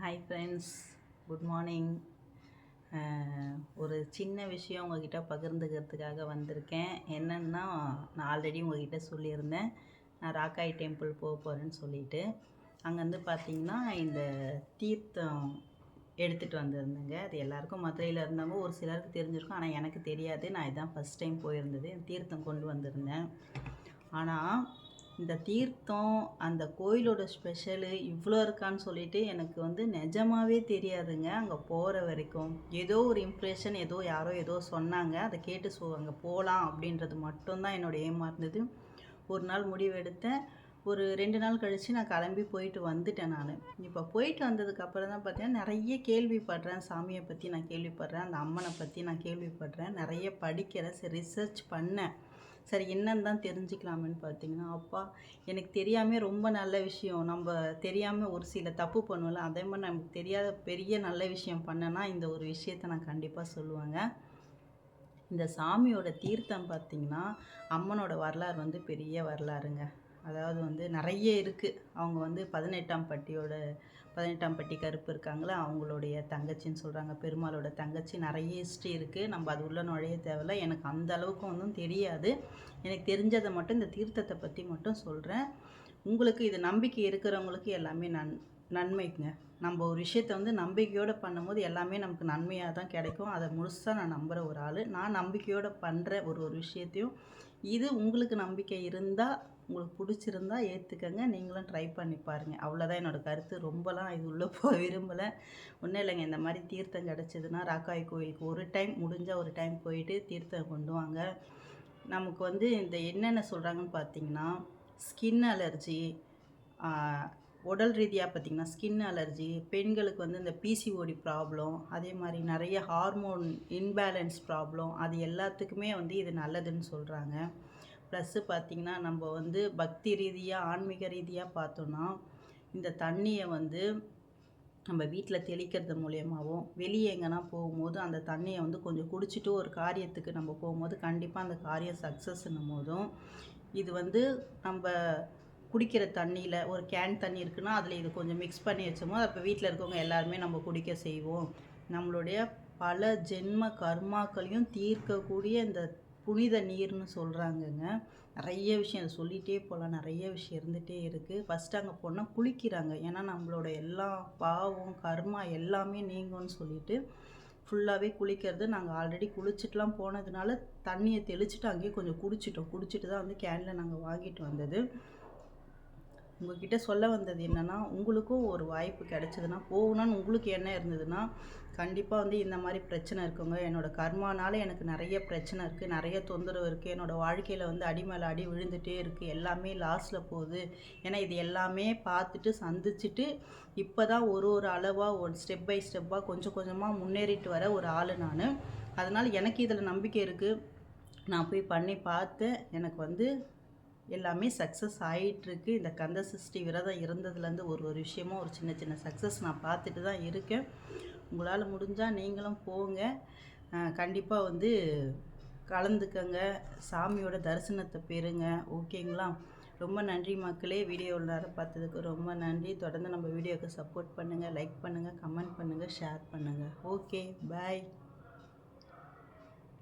Hi friends good morning ஒரு சின்ன விஷயம் உங்ககிட்ட பகிர்ந்துக்கிறதுக்காக வந்திருக்கேன். என்னென்னா நான் ஆல்ரெடி உங்ககிட்ட சொல்லியிருந்தேன். நான் ராக்காய் டெம்பிள் போக போகிறேன்னு சொல்லிட்டு. அங்கேருந்து பார்த்தீங்கன்னா இந்த தீர்த்தம் எடுத்துகிட்டு வந்திருந்தேங்க. அது எல்லாருக்கும் மதுரையில் இருந்தவங்க ஒரு சிலருக்கு தெரிஞ்சிருக்கும். ஆனால் எனக்கு தெரியாது. நான் இதான் ஃபஸ்ட் டைம் போயிருந்தது. தீர்த்தம் கொண்டு வந்திருந்தேன். ஆனால் இந்த தீர்த்தம் அந்த கோயிலோட ஸ்பெஷலு இவ்வளோ இருக்கான்னு சொல்லிட்டு எனக்கு வந்து நிஜமாவே தெரியாதுங்க. அங்கே போகிற வரைக்கும். ஏதோ ஒரு இம்ப்ரெஷன் ஏதோ யாரோ ஏதோ சொன்னாங்க. அதை கேட்டு ஸோ அங்கே போகலாம் அப்படின்றது மட்டும்தான் என்னோட ஏமா இருந்தது ஒரு நாள் முடிவெடுத்தேன். ஒரு ரெண்டு நாள் கழித்து நான் கிளம்பி போயிட்டு வந்துட்டேன் நான். இப்போ போயிட்டு வந்ததுக்கப்புறம் தான் பார்த்தீங்கன்னா நிறைய கேள்விப்படுறேன். சாமியை பற்றி நான் கேள்விப்படுறேன். அந்த அம்மனை பற்றி நான் கேள்விப்படுறேன். நிறைய படிக்கிறேன். சரி ரிசர்ச் பண்ணேன். சரி என்னன்னு தான் தெரிஞ்சுக்கலாமேன்னு பார்த்தீங்கன்னா அப்பா எனக்கு தெரியாமல் ரொம்ப நல்ல விஷயம். நம்ம தெரியாமல் ஒரு சில தப்பு பண்ணுவோம்ல அதே மாதிரி நமக்கு தெரியாத பெரிய நல்ல விஷயம் பண்ணேன்னா இந்த ஒரு விஷயத்த நான் கண்டிப்பாக சொல்லுவேங்க. இந்த சாமியோட தீர்த்தம் பார்த்திங்கன்னா அம்மனோட வரலாறு வந்து பெரிய வரலாறுங்க. அதாவது வந்து நிறைய இருக்குது அவங்க வந்து பதினெட்டாம் பட்டியோட பதினெட்டாம் பட்டி கருப்பு இருக்காங்களே அவங்களுடைய தங்கச்சின்னு சொல்கிறாங்க பெருமாளோட தங்கச்சி நிறைய ஹிஸ்ட்ரி இருக்குது நம்ம அது உள்ள நுழைய தேவையில்ல. எனக்கு அந்த அளவுக்கு ஒன்றும் தெரியாது. எனக்கு தெரிஞ்சதை மட்டும் இந்த தீர்த்தத்தை பற்றி மட்டும் சொல்கிறேன் உங்களுக்கு இது நம்பிக்கை இருக்கிறவங்களுக்கு எல்லாமே நன் நன்மைக்குங்க நம்ம ஒரு விஷயத்த வந்து நம்பிக்கையோடு பண்ணும்போது எல்லாமே நமக்கு நன்மையாக தான் கிடைக்கும். அதை முழுசாக நான் நம்புகிற ஒரு ஆள். நான் நம்பிக்கையோடு பண்ணுற ஒரு ஒரு விஷயத்தையும் இது உங்களுக்கு நம்பிக்கை இருந்தால் உங்களுக்கு பிடிச்சிருந்தா ஏற்றுக்கங்க நீங்களும் ட்ரை பண்ணி பாருங்கள் அவ்வளோதான் என்னோடய கருத்து. ரொம்பலாம் இது உள்ளே போக விரும்பலை. ஒன்றும் இல்லைங்க. இந்த மாதிரி தீர்த்தம் கிடச்சிதுன்னா ராக்காய் கோயிலுக்கு ஒரு டைம் முடிஞ்சால் ஒரு டைம் போயிட்டு தீர்த்தம் கொண்டு வாங்க. நமக்கு வந்து இந்த என்னென்ன சொல்கிறாங்கன்னு பார்த்தீங்கன்னா ஸ்கின் அலர்ஜி உடல் ரீதியாக பார்த்திங்கன்னா ஸ்கின் அலர்ஜி பெண்களுக்கு வந்து இந்த பிசிஓடி ப்ராப்ளம் அதே மாதிரி நிறைய ஹார்மோன் இன்பேலன்ஸ் ப்ராப்ளம் அது எல்லாத்துக்குமே வந்து இது நல்லதுன்னு சொல்கிறாங்க ப்ளஸ்ஸு பார்த்திங்கன்னா நம்ம வந்து பக்தி ரீதியாக ஆன்மீக ரீதியாக பார்த்தோன்னா இந்த தண்ணியை வந்து நம்ம வீட்டில் தெளிக்கிறது மூலியமாகவும் வெளியே எங்கன்னா போகும்போது அந்த தண்ணியை வந்து கொஞ்சம் குடிச்சிட்டு ஒரு காரியத்துக்கு நம்ம போகும்போது கண்டிப்பாக அந்த காரியம் சக்ஸஸ்ன்னும் போதும். இது வந்து நம்ம குடிக்கிற தண்ணியில் ஒரு கேன் தண்ணி இருக்குன்னா அதில் இது கொஞ்சம் மிக்ஸ் பண்ணி வச்சோமோ அப்போ வீட்டில் இருக்கவங்க எல்லாருமே நம்ம குடிக்க செய்வோம். நம்மளுடைய பல ஜென்ம கர்மாக்களையும் தீர்க்கக்கூடிய இந்த புனித நீர்னு சொல்கிறாங்கங்க நிறைய விஷயம் அதை சொல்லிகிட்டே போகலாம் நிறைய விஷயம் இருந்துகிட்டே இருக்குது ஃபஸ்ட்டு அங்கே போனால் குளிக்கிறாங்க. ஏன்னா நம்மளோட எல்லா பாவம் கர்மா எல்லாமே நீங்கும்னு சொல்லிட்டு ஃபுல்லாகவே குளிக்கிறது. நாங்கள் ஆல்ரெடி குளிச்சுட்டுலாம் போனதுனால தண்ணியை தெளிச்சுட்டு அங்கேயே கொஞ்சம் குடிச்சிட்டோம். குடிச்சிட்டு தான் வந்து கேனில் நாங்கள் வாங்கிட்டு வந்தது. உங்ககிட்ட சொல்ல வந்தது என்னென்னா உங்களுக்கும் ஒரு வாய்ப்பு கிடைச்சதுன்னா போகணும்னு உங்களுக்கு என்ன இருந்ததுன்னா கண்டிப்பாக வந்து இந்த மாதிரி பிரச்சனை இருக்குங்க. என்னோடய கர்மானால எனக்கு நிறைய பிரச்சனை இருக்குது நிறைய தொந்தரவு இருக்குது என்னோடய வாழ்க்கையில் வந்து அடி மேலே அடி விழுந்துகிட்டே இருக்குது எல்லாமே லாஸில் போகுது. ஏன்னா இது எல்லாமே பார்த்துட்டு சந்திச்சுட்டு இப்போ தான் ஒரு ஒரு அளவாக ஒரு ஸ்டெப் பை ஸ்டெப்பாக கொஞ்சம் கொஞ்சமாக முன்னேறிட்டு வர ஒரு ஆள் நான். அதனால் எனக்கு இதில் நம்பிக்கை இருக்குது நான் போய் பண்ணி பார்த்தேன். எனக்கு வந்து எல்லாமே சக்ஸஸ் ஆகிட்டுருக்கு இந்த கந்த சஷ்டி விரதம் இருந்ததுலேருந்து ஒரு ஒரு விஷயமும் ஒரு சின்ன சின்ன சக்ஸஸ் நான் பார்த்துட்டு தான் இருக்கேன். உங்களால் முடிஞ்சால் நீங்களும் போங்க. கண்டிப்பாக வந்து கலந்துக்கங்க. சாமியோட தரிசனத்தை பெறுங்க. ஓகேங்களா? ரொம்ப நன்றி மக்களே. வீடியோ நேரம் பார்த்ததுக்கு ரொம்ப நன்றி. தொடர்ந்து நம்ம வீடியோவுக்கு சப்போர்ட் பண்ணுங்கள் லைக் பண்ணுங்கள் கமெண்ட் பண்ணுங்கள் ஷேர் பண்ணுங்கள் ஓகே பாய்